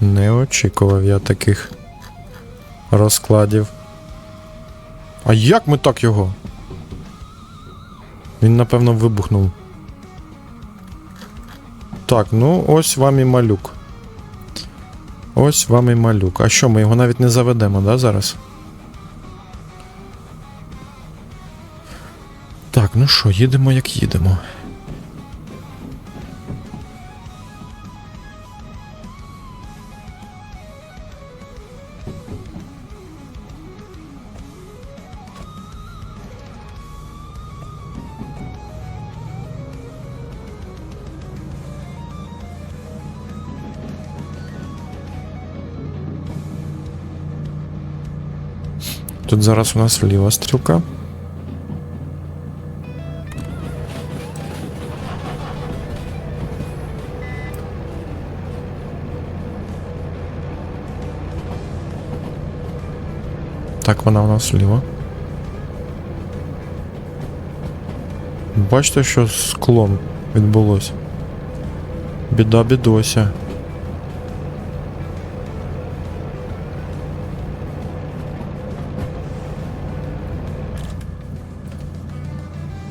Не очікував я таких розкладів. А як ми так його? Він, напевно, вибухнув. Так, ну ось вам і малюк. Ось вам і малюк. А що, ми його навіть не заведемо, да, зараз? Так, ну що, їдемо як їдемо. Тут зараз у нас ліва стрілка. Так, вона у нас вліво. Бачите, що з склом відбулося? Біда бідося.